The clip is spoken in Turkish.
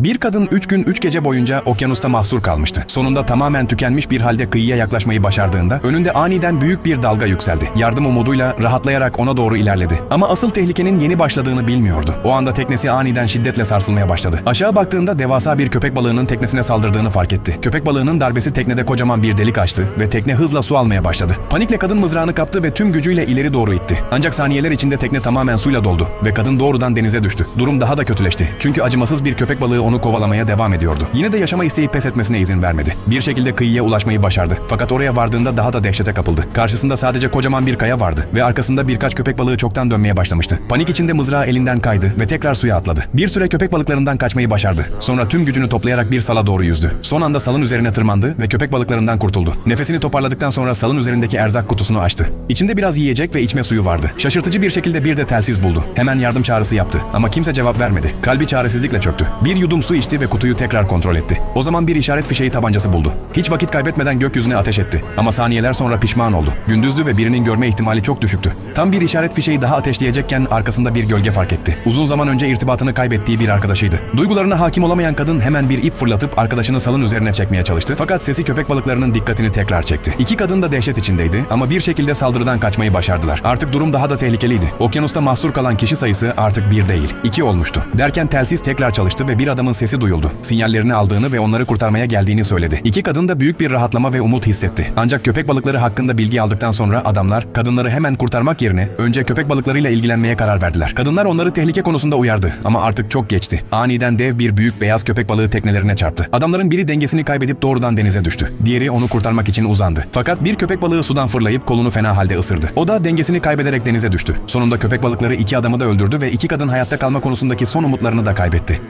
Bir kadın 3 gün 3 gece boyunca okyanusta mahsur kalmıştı. Sonunda tamamen tükenmiş bir halde kıyıya yaklaşmayı başardığında önünde aniden büyük bir dalga yükseldi. Yardım umuduyla rahatlayarak ona doğru ilerledi. Ama asıl tehlikenin yeni başladığını bilmiyordu. O anda teknesi aniden şiddetle sarsılmaya başladı. Aşağı baktığında devasa bir köpek balığının teknesine saldırdığını fark etti. Köpek balığının darbesi teknede kocaman bir delik açtı ve tekne hızla su almaya başladı. Panikle kadın mızrağını kaptı ve tüm gücüyle ileri doğru itti. Ancak saniyeler içinde tekne tamamen suyla doldu ve kadın doğrudan denize düştü. Durum daha da kötüleşti. Çünkü acımasız bir köpek balığı onu kovalamaya devam ediyordu. Yine de yaşama isteği pes etmesine izin vermedi. Bir şekilde kıyıya ulaşmayı başardı. Fakat oraya vardığında daha da dehşete kapıldı. Karşısında sadece kocaman bir kaya vardı ve arkasında birkaç köpek balığı çoktan dönmeye başlamıştı. Panik içinde mızrağı elinden kaydı ve tekrar suya atladı. Bir süre köpek balıklarından kaçmayı başardı. Sonra tüm gücünü toplayarak bir sala doğru yüzdü. Son anda salın üzerine tırmandı ve köpek balıklarından kurtuldu. Nefesini toparladıktan sonra salın üzerindeki erzak kutusunu açtı. İçinde biraz yiyecek ve içme suyu vardı. Şaşırtıcı bir şekilde bir de telsiz buldu. Hemen yardım çağrısı yaptı ama kimse cevap vermedi. Kalbi çaresizlikle çöktü. Bir yudum su içti ve kutuyu tekrar kontrol etti. O zaman bir işaret fişeği tabancası buldu. Hiç vakit kaybetmeden gökyüzüne ateş etti. Ama saniyeler sonra pişman oldu. Gündüzdü ve birinin görme ihtimali çok düşüktü. Tam bir işaret fişeği daha ateşleyecekken arkasında bir gölge fark etti. Uzun zaman önce irtibatını kaybettiği bir arkadaşıydı. Duygularına hakim olamayan kadın hemen bir ip fırlatıp arkadaşını salın üzerine çekmeye çalıştı. Fakat sesi köpek balıklarının dikkatini tekrar çekti. İki kadın da dehşet içindeydi ama bir şekilde saldırıdan kaçmayı başardılar. Artık durum daha da tehlikeliydi. Okyanusta mahsur kalan kişi sayısı artık bir değil, iki olmuştu. Derken telsiz tekrar çalıştı ve bir adamın sesi duyuldu. Sinyallerini aldığını ve onları kurtarmaya geldiğini söyledi. İki kadın da büyük bir rahatlama ve umut hissetti. Ancak köpek balıkları hakkında bilgi aldıktan sonra adamlar kadınları hemen kurtarmak yerine önce köpek balıklarıyla ilgilenmeye karar verdiler. Kadınlar onları tehlike konusunda uyardı ama artık çok geçti. Aniden dev bir büyük beyaz köpek balığı teknelerine çarptı. Adamların biri dengesini kaybedip doğrudan denize düştü. Diğeri onu kurtarmak için uzandı. Fakat bir köpek balığı sudan fırlayıp kolunu fena halde ısırdı. O da dengesini kaybederek denize düştü. Sonunda köpek balıkları iki adamı da öldürdü ve iki kadın hayatta kalma konusundaki son umutlarını da kaybetti.